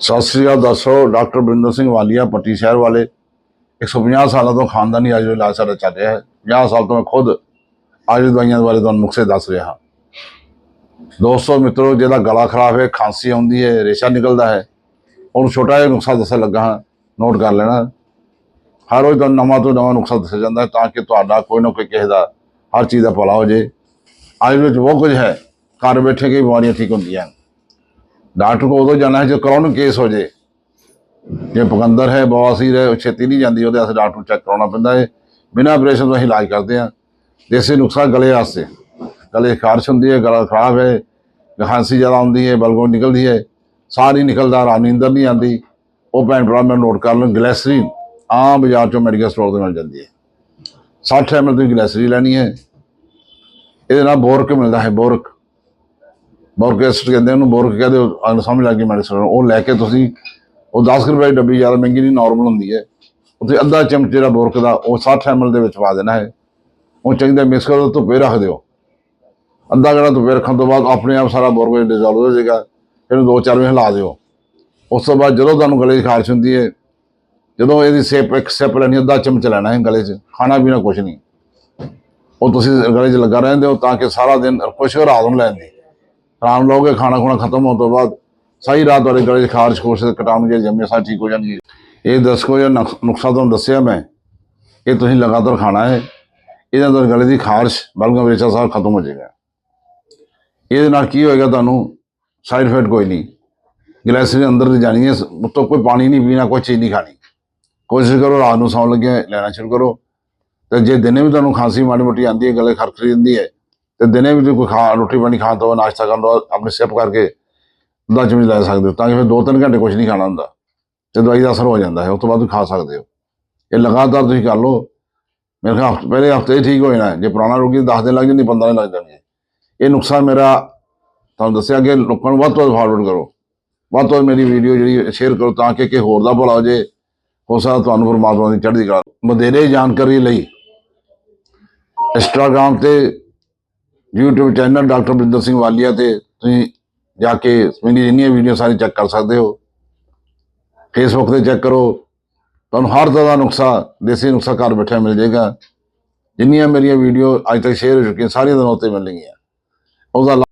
ਸਤਿ ਸ੍ਰੀ ਅਕਾਲ ਦੱਸੋ, ਡਾਕਟਰ ਬਰਿੰਦਰ ਸਿੰਘ ਵਾਲੀਆ, ਪੱਟੀ ਸ਼ਹਿਰ ਵਾਲੇ। 150 ਸਾਲਾਂ ਤੋਂ ਖਾਨਦਾਨੀ ਆਯੁਰਵੇਦ ਇਲਾਜ ਸਾਡਾ ਚੱਲ ਰਿਹਾ ਹੈ। 50 ਸਾਲ ਤੋਂ ਮੈਂ ਖੁਦ ਆਯੁਰਵੇਦ ਦਵਾਈਆਂ ਬਾਰੇ ਤੁਹਾਨੂੰ ਨੁਕਸੇ ਦੱਸ ਰਿਹਾ ਦੋਸਤੋ, ਮਿੱਤਰੋ, ਜਿਹਦਾ ਗਲਾ ਖਰਾਬ ਹੈ, ਖਾਂਸੀ ਆਉਂਦੀ ਹੈ, ਰੇਸ਼ਾ ਨਿਕਲਦਾ ਹੈ, ਉਹਨੂੰ ਛੋਟਾ ਜਿਹਾ ਨੁਕਸਾ ਦੱਸਣ ਲੱਗਾ ਹਾਂ। ਨੋਟ ਕਰ ਲੈਣਾ। ਹਰ ਰੋਜ਼ ਤੁਹਾਨੂੰ ਨਵਾਂ ਤੋਂ ਨਵਾਂ ਨੁਕਸਾ ਦੱਸਿਆ ਜਾਂਦਾ ਹੈ ਤਾਂ ਕਿ ਤੁਹਾਡਾ ਕੋਈ ਨਾ ਕੋਈ ਕਿਸੇ ਦਾ ਹਰ ਚੀਜ਼ ਦਾ ਭਲਾ ਹੋ ਜੇ। ਆਯੁਰਵੇਦ ਵਿੱਚ ਬਹੁਤ ਕੁਝ ਹੈ। ਘਰ ਬੈਠੇ ਕਈ ਬਿਮਾਰੀਆਂ ਠੀਕ ਹੁੰਦੀਆਂ ਹਨ। ਡਾਕਟਰ ਕੋਲ ਉਦੋਂ ਜਾਣਾ ਹੈ ਜੇ ਕਰੋਨਿਕ ਕੇਸ ਹੋ ਜੇ। ਜੇ ਪਕੰਦਰ ਹੈ ਬਵਾਸੀਰ ਹੈ ਉਹ ਛੇਤੀ ਨਹੀਂ ਜਾਂਦੀ, ਉਹਦੇ ਵਾਸਤੇ ਡਾਕਟਰ ਨੂੰ ਚੈੱਕ ਕਰਾਉਣਾ ਪੈਂਦਾ ਹੈ। ਬਿਨਾਂ ਆਪਰੇਸ਼ਨ ਤੋਂ ਅਸੀਂ ਇਲਾਜ ਕਰਦੇ ਹਾਂ। ਦੇਸੀ ਨੁਕਸਾ ਗਲੇ ਵਾਸਤੇ। ਗਲੇ ਖਾਰਸ਼ ਹੁੰਦੀ ਹੈ, ਗਲਾ ਖਰਾਬ ਹੈ, ਖਾਂਸੀ ਜ਼ਿਆਦਾ ਆਉਂਦੀ ਹੈ, ਬਲਗੋਂ ਨਿਕਲਦੀ ਹੈ। ਸਾਹ ਨਹੀਂ ਨਿਕਲਦਾ, ਰਾਤ ਨੀਂਦਰ ਨਹੀਂ ਆਉਂਦੀ। ਉਹ ਭੈਣ ਭਰਾ ਮੈਂ ਨੋਟ ਕਰ ਲਓ ਗਲੈਸਰੀਨ ਆਮ ਬਾਜ਼ਾਰ ਚੋਂ ਮੈਡੀਕਲ ਸਟੋਰ ਦੇ ਨਾਲ ਜਾਂਦੀ ਹੈ। 60 ਐਮਐਲ ਦੀ ਗਲੈਸਰੀ ਲੈਣੀ ਹੈ। ਇਹਦੇ ਨਾਲ ਬੋਰਕ ਮਿਲਦਾ ਹੈ, ਬੋਰਕ। ਬੋਰਕ ਕਹਿੰਦੇ ਉਹਨੂੰ ਬੋਰਕ ਕਹਿੰਦੇ ਉਹ ਅਗਰ ਸਮਝ ਲੱਗ ਗਈ ਮੈਡੀਸਨ ਉਹ ਲੈ ਕੇ ਤੁਸੀਂ, ਉਹ 10 ਕੁ ਰੁਪਏ ਦੀ ਡੱਬੀ, ਜ਼ਿਆਦਾ ਮਹਿੰਗੀ ਨਹੀਂ ਨਾਰਮਲ ਹੁੰਦੀ ਹੈ। ਉੱਥੇ ਅੱਧਾ ਚਮਚ ਜਿਹੜਾ ਬੋਰਕ ਦਾ, ਉਹ 60 ਐਮਐਲ ਦੇ ਵਿੱਚ ਪਾ ਦੇਣਾ ਹੈ। ਉਹ ਚੰਗੀ ਤਰ੍ਹਾਂ ਮਿਕਸ ਕਰੋ ਧੁੱਪੇ ਰੱਖ ਦਿਓ। ਅੱਧਾ ਘੰਟਾ ਧੁੱਪੇ ਰੱਖਣ ਤੋਂ ਬਾਅਦ ਆਪਣੇ ਆਪ ਸਾਰਾ ਬੋਰਕ ਡਿਜ਼ੋਲਵ ਹੋ ਜਾਏਗਾ। ਇਹਨੂੰ ਦੋ ਚਾਰ ਵਜੇ ਹਿਲਾ ਦਿਓ। ਉਸ ਤੋਂ ਬਾਅਦ ਜਦੋਂ ਤੁਹਾਨੂੰ ਗਲੇ 'ਚ ਖਾਰਸ਼ ਹੁੰਦੀ ਹੈ, ਜਦੋਂ ਇਹਦੀ ਸੇਪ, ਇੱਕ ਸਿਪ ਲੈਣੀ ਅੱਧਾ ਚਮਚ ਲੈਣਾ ਹੈ ਗਲੇ 'ਚ। ਖਾਣਾ ਪੀਣਾ ਕੁਝ ਨਹੀਂ। ਉਹ ਤੁਸੀਂ ਗਲੇ 'ਚ ਲੱਗਾ ਰਹਿੰਦੇ ਹੋ ਤਾਂ ਕਿ ਸਾਰਾ ਦਿਨ ਕੁਛ ਰਾਤ ਨੂੰ ਲੈਂਦੇ ਆਰਾਮ ਲਓਗੇ, ਖਾਣਾ ਖੁਣਾ ਖਤਮ ਹੋਣ ਤੋਂ ਬਾਅਦ ਸਹੀ ਰਾਤ ਤੁਹਾਡੇ ਗਲੇ 'ਚ ਖਾਰਸ਼ ਖੋਸ਼ ਕਟਾਉਣਗੇ ਕਟਾਉਣ ਜਿਹੜੇ ਜੰਮੇ ਸਾਰੇ ਠੀਕ ਹੋ ਜਾਣਗੇ ਇਹ ਦੱਸੋ ਇਹ ਨੁਕਸ- ਨੁਕਸਾ ਤੁਹਾਨੂੰ ਦੱਸਿਆ ਮੈਂ? ਇਹ ਤੁਸੀਂ ਲਗਾਤਾਰ ਖਾਣਾ ਹੈ। ਇਹਦੇ ਅੰਦਰ ਗਲੇ ਦੀ ਖਾਰਸ਼ ਬਲਗਮ ਵੇਚਾ ਸਾਰਾ ਖਤਮ ਹੋ ਜਾਏਗਾ। ਇਹਦੇ ਨਾਲ ਕੀ ਹੋਏਗਾ ਤੁਹਾਨੂੰ? ਸਾਈਡ ਇਫੈਕਟ ਕੋਈ ਨਹੀਂ। ਗਲੈਸਰੀ ਅੰਦਰ ਦੀ ਜਾਣੀ ਹੈ, ਉੱਤੋਂ ਕੋਈ ਪਾਣੀ ਨਹੀਂ ਪੀਣਾ, ਕੋਈ ਚੀਜ਼ ਨਹੀਂ ਖਾਣੀ। ਕੋਸ਼ਿਸ਼ ਕਰੋ, ਰਾਤ ਨੂੰ ਸੌਣ ਲੱਗੇ ਲੈਣਾ ਸ਼ੁਰੂ ਕਰੋ। ਤੇ ਜੇ ਦਿਨੇ ਵੀ ਤੁਹਾਨੂੰ ਖਾਂਸੀ ਮਾੜੀ ਮੋਟੀ ਆਉਂਦੀ ਹੈ, ਗਲੇ ਖਰਖਰੀ ਜਾਂਦੀ ਹੈ ਤੇ ਦਿਨੇ ਵੀ ਤੁਸੀਂ ਕੋਈ ਖਾ ਰੋਟੀ ਪਾਣੀ ਖਾਣ ਤੋਂ ਨਾਸ਼ਤਾ ਕਰਨ ਤੋਂ ਬਾਅਦ ਆਪਣੀ ਸਿਪ ਕਰਕੇ ਅੱਧਾ ਚਮਚ ਲੈ ਸਕਦੇ ਹੋ, ਤਾਂ ਕਿ ਫਿਰ 2-3 ਘੰਟੇ ਕੁਝ ਨਹੀਂ ਖਾਣਾ ਹੁੰਦਾ। ਤੇ ਦਵਾਈ ਦਾ ਅਸਰ ਹੋ ਜਾਂਦਾ ਹੈ, ਉਸ ਤੋਂ ਬਾਅਦ ਤੁਸੀਂ ਖਾ ਸਕਦੇ ਹੋ। ਇਹ ਲਗਾਤਾਰ ਤੁਸੀਂ ਕਰ ਲਓ। ਮੇਰੇ ਖਿਆਲ ਹਫ਼ਤੇ- ਪਹਿਲੇ ਹਫ਼ਤੇ ਠੀਕ ਹੋ ਜਾਣਾ ਜੇ ਪੁਰਾਣਾ ਰੋਗੀ 10 ਦਿਨ ਲੱਗ ਜਾਂਦੀ 15 ਦਿਨ ਲੱਗ ਜਾਣਗੇ ਇਹ ਨੁਕਸਾ ਮੇਰਾ, ਤੁਹਾਨੂੰ ਦੱਸਿਆ ਕਿ ਲੋਕਾਂ ਨੂੰ ਵੱਧ ਤੋਂ ਵੱਧ ਫਾਰਵਰਡ ਕਰੋ। ਵੱਧ ਤੋਂ ਵੱਧ ਮੇਰੀ ਵੀਡੀਓ ਜਿਹੜੀ ਸ਼ੇਅਰ ਕਰੋ ਤਾਂ ਕਿ ਕਿ ਹੋਰ ਦਾ ਭਲਾ ਹੋ ਜੇ। ਹੋ ਸਕਦਾ ਤੁਹਾਨੂੰ ਪਰਮਾਤਮਾ ਦੀ ਚੜ੍ਹਦੀ ਕਲਾ ਵਧੇਰੇ ਜਾਣਕਾਰੀ ਲਈ ਇੰਸਟਾਗ੍ਰਾਮ ਤੇ YouTube channel doctor Barinder Singh Walia ਤੇ ਤੁਸੀਂ ਜਾ ਕੇ ਮੇਰੀ ਜਿੰਨੀਆਂ ਵੀਡੀਓ ਸਾਰੀ ਚੈੱਕ ਕਰ ਸਕਦੇ ਹੋ। ਫੇਸਬੁੱਕ ਤੇ ਚੈੱਕ ਕਰੋ। ਤੁਹਾਨੂੰ ਹਰ ਤਰ੍ਹਾਂ ਦਾ ਨੁਕਸਾ, ਦੇਸੀ ਨੁਕਸਾ ਘਰ ਬੈਠਿਆ ਮਿਲ ਜਾਏਗਾ। ਜਿੰਨੀਆਂ ਮੇਰੀਆਂ ਵੀਡੀਓ ਅੱਜ ਤੱਕ ਸ਼ੇਅਰ ਹੋ ਚੁੱਕੀਆਂ, ਸਾਰੀਆਂ ਤੁਹਾਨੂੰ ਉੱਤੇ ਮਿਲਣਗੀਆਂ। ਉਹਦਾ